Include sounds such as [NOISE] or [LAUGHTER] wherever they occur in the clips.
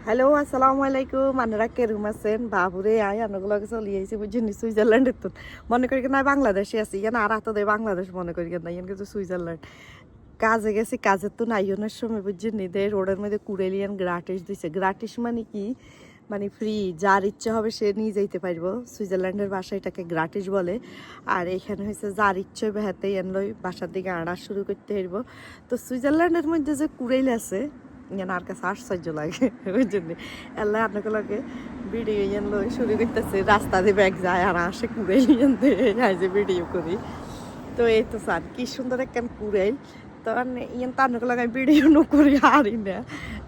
Hello আসসালামু আলাইকুম আপনারা কেরম আছেন বাবুরে আয় আনগুলোকে চলে আইসি বুঝছেন সুইজারল্যান্ডের তো মনে করি না বাংলাদেশে আছি ইয়ান আর হাতে দেয় বাংলাদেশ মনে করি না ইয়ান কিন্তু সুইজারল্যান্ড কাজে গেছি কাজের তো নাইনের সময় বুঝছেন নি দে রোডের মধ্যে কুড়েলিয়ান গ্রাটিস দিছে গ্রাটিস মানে কি মানে ফ্রি যার ইচ্ছা হবে সে নিয়ে যাইতে পারব সুইজারল্যান্ডের ভাষায় এটাকে গ্রাটিস বলে আর এখানে হয়েছে যার ইচ্ছে হবে হাতে এনলই বাসার দিকে আড়া শুরু করতে পারব তো সুইজারল্যান্ডের মধ্যে যে কুড়েল আছে ইয়ান আর কাছে আশ্চর্য লাগে। ওই জন্য। আল্লাহ আপনাকে ভিডিও ইয়ান লই শুরু করতেছে। রাস্তা দিয়ে ব্যাগ যায় আর আসে কুড়াইল ইয়ান দিয়ে। ভিডিও করি। তো এই তো স্যার, কি সুন্দর একখান কুড়াইল। তো ইয়ান তার লাগে ভিডিও ন করি, হারি না।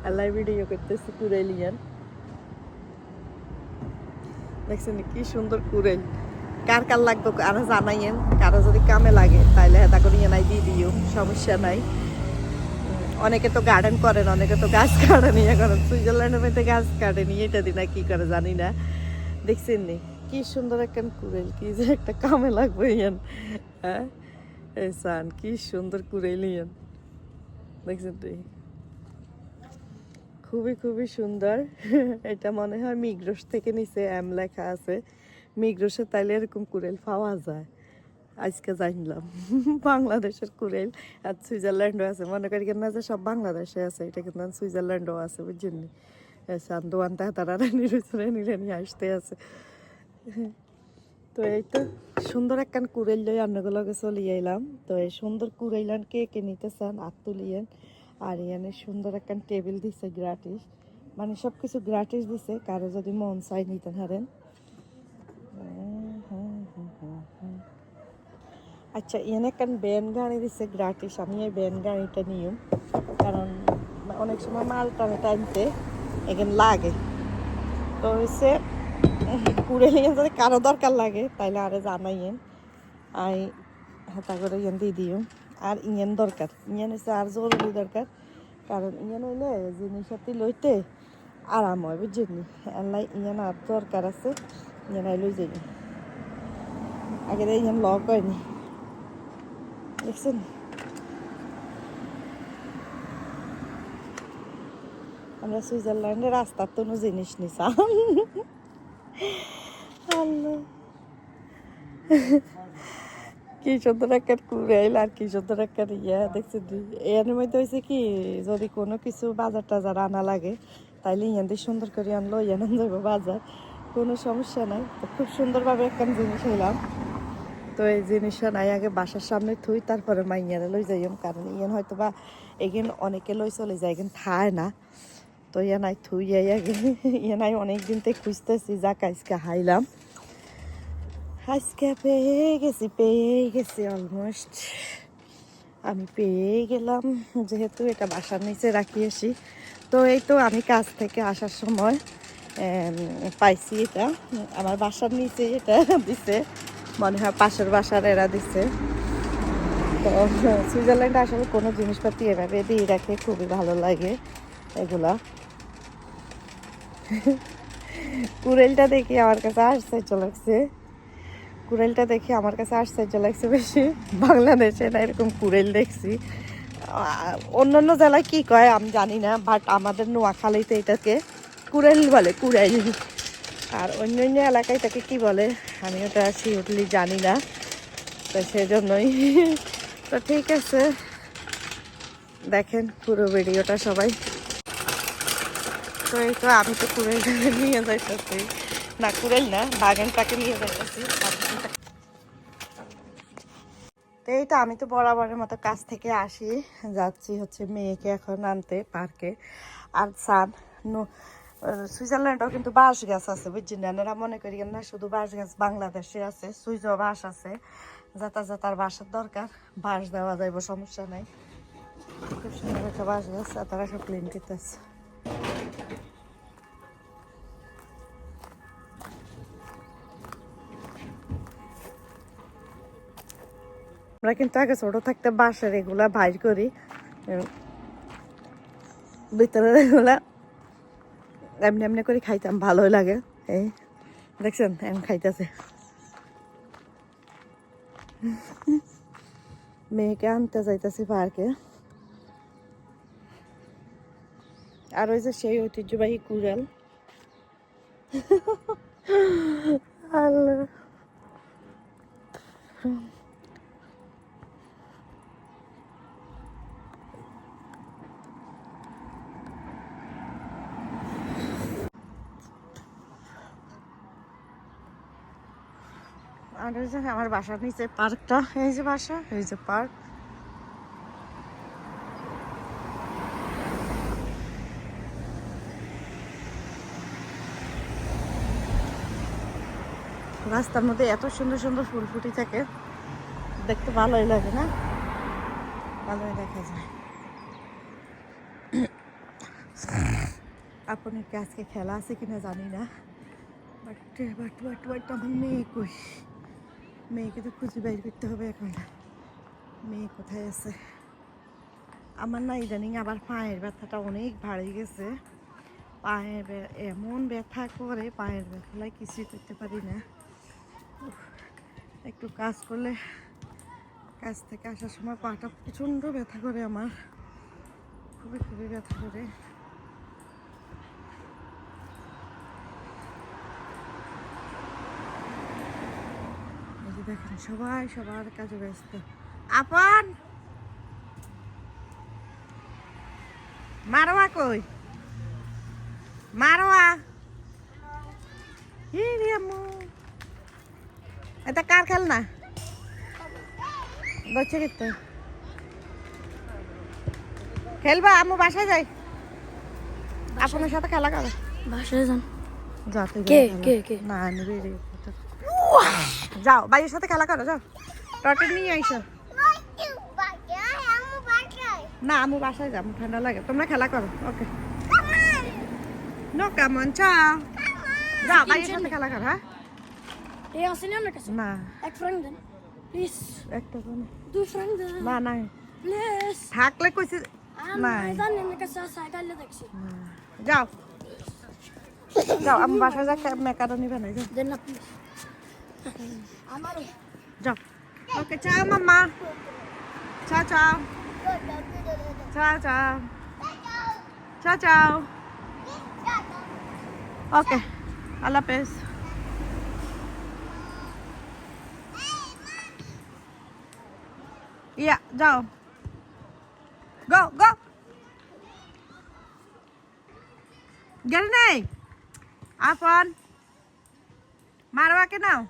আল্লাহ ভিডিও করতেছে কুড়াইল ইয়ান দেখছেন কি সুন্দর কুড়াইল। কার কার লাগবে আর জানাইয়েন। কারও যদি কামে লাগে, তাইলে হেতা করে ইয়ানাই দিয়ে দিও। সমস্যা নাই। অনেকে তো গার্ডেন করেন, অনেকে তো গাছ কাটেন ইয়ে করেন। সুইজারল্যান্ডের মধ্যে গাছ কাটেনি, এটা দিন কি করে জানি না। দেখছেন নি? কি সুন্দর একখান কুড়েল, কি যে একটা কামে লাগবে ইয়ান হ্যাঁ সান, কি সুন্দর কুড়েল ইয়ান। দেখছেন তুই খুবই খুবই সুন্দর। এটা মনে হয় মিগ্রোস থেকে নিচে এম লেখা আছে। মিগ্রোসে তাইলে এরকম কুড়েল পাওয়া যায়। আজকে জানলাম। [LAUGHS] বাংলাদেশের কুড়েল আর সুইজারল্যান্ডও আছে। মনে করি কেন যে সব বাংলাদেশে আছে। এটা কিন্তু সুইজারল্যান্ডও আছে, বুঝছেন সান্দোয়ান তারা নিরুচরে নিলে নিয়ে আসতে আছে। তো এই তো সুন্দর একখান কুড়েল লই অন্যগুলোকে চলে এলাম তো এই সুন্দর কুড়াইলান কে কে নিতে চান আর তুলিয়েন আর ইয়ানে সুন্দর একখান টেবিল দিছে গ্রাটিস মানে সব কিছু গ্রাটিস দিছে। কারও যদি মন চাই নিতে হারেন আচ্ছা এনে একখান ব্যান গাড়ি দিছে গ্রাটিস আমি এই ব্যান গাড়িটা নিয়ম। কারণ অনেক সময় মাল টানে টানতে এখানে লাগে। তো হচ্ছে কুড়ে নিয়ে যদি কারও দরকার লাগে, তাইলে আরে জানাইয়েন আই, হাতা করে ইয়ান দিয়ে দিও। আর ইয়েন দরকার। ইয়েন হচ্ছে আর জরুরি দরকার। কারণ ইয়েন হইলে জিনিসপাতি লইতে আরাম হয়, বুঝছেন আল্লাহ ইয়েন আর দরকার আছে, ইয়েন লই যাই আগে ইয়েন লক হয়নি। দেখছেন আমরা সুইজারল্যান্ডের রাস্তার কোনো জিনিস নিছাম আল্লাহ। কি সুন্দর একটা কুড়াইল আর কি সুন্দর একটা ইয়া দেখছেন এর মধ্যে হয়েছে কি, যদি কোনো কিছু বাজার টাজার আনা লাগে, তাইলে ইয়ান সুন্দর করে আনলো ইয়ান যাব বাজার। কোনো সমস্যা নাই। তো খুব সুন্দরভাবে একটা জিনিস হইলাম। তো এই জিনিসটা নাই, আগে বাসার সামনে থুই, তারপরে মাইয়ারে লই যাইম। কারণ ইয়ান হয়তো বা এগিন অনেকে লই চলে যায়, এগিন থায় না। তো ইয়া নাই থুই আগে। ইয়া নাই অনেক দিন থেকে খুঁজতেছি, যাক আজকে হাইলাম। আজকে পেয়ে গেছি পেয়ে গেছি অলমোস্ট আমি পেয়ে গেলাম, যেহেতু এটা বাসার নিচে রাখিয়েছি তো এই তো আমি কাজ থেকে আসার সময় পাইছি এটা। আমার বাসার নিচে এটা দিছে। মনে হয় পাশের বাসার এরা দিচ্ছে তো, সুইজারল্যান্ডে আসলে কোনো জিনিসপাতি এভাবে দিয়ে রাখে খুবই ভালো লাগে এগুলা। কুড়েলটা দেখি আমার কাছে আশ্চর্য লাগছে। কুড়েলটা দেখি আমার কাছে আশ্চর্য লাগছে বেশি। বাংলাদেশে না এরকম কুড়েল দেখছি। অন্যান্য জেলায় কি কয় আমি জানি না বাট আমাদের নোয়াখালীতে এটাকে কুড়েল বলে, কুড়েল। আর অন্য অন্য এলাকায় তাকে কি বলে? আমি ওটা শিওরলি জানি না। তো সেজন্যই। [LAUGHS] তো ঠিক আছে। দেখেন পুরো ভিডিওটা সবাই। তো এই তো আমি তো কুড়েল নিয়ে যাইতেছি। না, কুড়েল না বাগানটাকে নিয়ে যাইতেছি। তো এইটা আমি তো বরাবরের মতো কাজ থেকে আসি। যাচ্ছি হচ্ছে মেয়েকে এখন আনতে, পার্কে। আর সান সুইজারল্যান্ডেও কিন্তু বাঁশ গাছ আছে বুঝছেন এনারা মনে করি না শুধু বাঁশ গাছ বাংলাদেশে আছে সুইজ বাঁশ আছে। যাতা যাতার বাঁশের দরকার বাঁশ দেওয়া যাইব সমস্যা নাই। খুব সুন্দর একটা বাঁশ গাছ তারা সব ক্লিন করতেছে। আমরা কিন্তু আগে ছোট থাকতে বাঁশের এগুলা বাইর করি উম, ভিতরে এগুলা এমনি এমনি করে খাইতাম, ভালোই লাগে। এই, দেখছেন এম খাইতেছে। মেয়েকে আনতে যাইতেছি পার্কে। আর ওই যে সেই ঐতিহ্যবাহী কুড়াল। আমার বাসার নিচে পার্কটা এই যে বাসা এই যে পার্ক রাস্তার মধ্যে এত সুন্দর সুন্দর ফুল ফুটি থাকে দেখতে ভালোই লাগে না ভালোই দেখা যায় আপনার কি আজকে খেলা আছে কিনা জানি না বাট বাট বাট বাট আমার মেয়ে কই মেয়েকে তো খুঁজে বাইর করতে হবে এখন। মেয়ে কোথায় আছে? আমার না ইদানিং আবার পায়ের ব্যথাটা অনেক ভারী গেছে। পায়ের এমন ব্যথা করে পায়ের ব্যথায় কিছুই করতে পারি না। একটু কাজ করলে কাজ থেকে আসার সময় পাটা প্রচণ্ড ব্যথা করে আমার। খুবই খুবই ব্যথা করে। যে দেখেন সবাই সবার কাজে ব্যস্ত। আপন! মারোয়া কই? মারোয়া! এটা কার খেলনা? গচ্ছে কিন্তু খেলবা আম্মু বাসায় যাই। আপনার সাথে খেলা করো। বাসায় যান। যাতে? না আমি পড়তে- যাও ভাইয়ের সাথে খেলা করো যাও। টটে নিয়ে আইসো। না আমু বাসায় যাব ঠান্ডা লাগে। তোমরা খেলা করো ওকে। নো কেমন চাও। যাও ভাইয়ের সাথে খেলা করো হ্যাঁ। এই আসেনি আমার কাছে? না। এক ফ্রাঙ্ক দেন। প্লিজ একটা তো না। দুই ফ্রাঙ্ক দেন। না নাই। প্লিজ থাকলে কইছি আমি জানি আমার কাছে আছে দেখছি। যাও। যাও আমি বাসায় যা মেকারনি বানাই যাও। দেন না প্লিজ যাও ওকে চাও মাম্মা চাও চাও চাও চাও চাও চাও ওকে আল্লাহ হাফেজ ইয়া যাও গো গো গেল নেই আপন মারবাকে নাও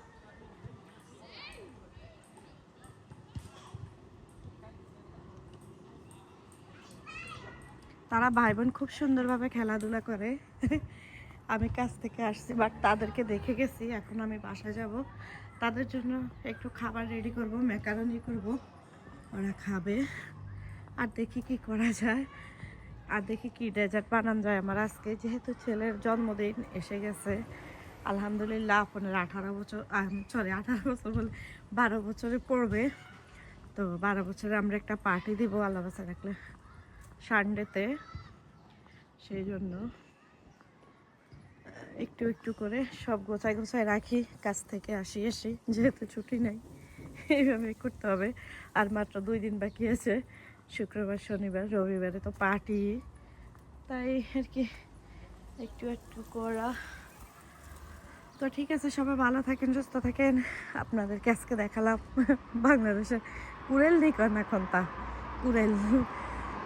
তারা ভাই বোন খুব সুন্দরভাবে খেলাধুলা করে। আমি কাছ থেকে আসছি বাট তাদেরকে দেখে গেছি, এখন আমি বাসায় যাব। তাদের জন্য একটু খাবার রেডি করব ম্যাকারনি করব। ওরা খাবে। আর দেখি কি করা যায়। আর দেখি কি ডেজার্ট বানানো যায় আমার আজকে। যেহেতু ছেলের জন্মদিন এসে গেছে, আলহামদুলিল্লাহ আপনার আঠারো বছর সরি আঠারো বছর বলে বারো বছরে পড়বে। তো বারো বছরে আমরা একটা পার্টি দিব, আল্লাহ বাসা রাখলে। সানডেতে সেই জন্য, একটু একটু করে সব গোছায় গোছায় রাখি কাছ থেকে আসি আসি। যেহেতু ছুটি নেই, এইভাবে করতে হবে। আর মাত্র দুই দিন বাকি আছে, শুক্রবার, শনিবার, রবিবারে তো পার্টি। তাই আর কি, একটু একটু করা। তো ঠিক আছে, সবাই ভালো থাকেন, সুস্থ থাকেন। আপনাদেরকে আজকে দেখালাম বাংলাদেশে কুড়েল দিক এখন তা কুড়েল।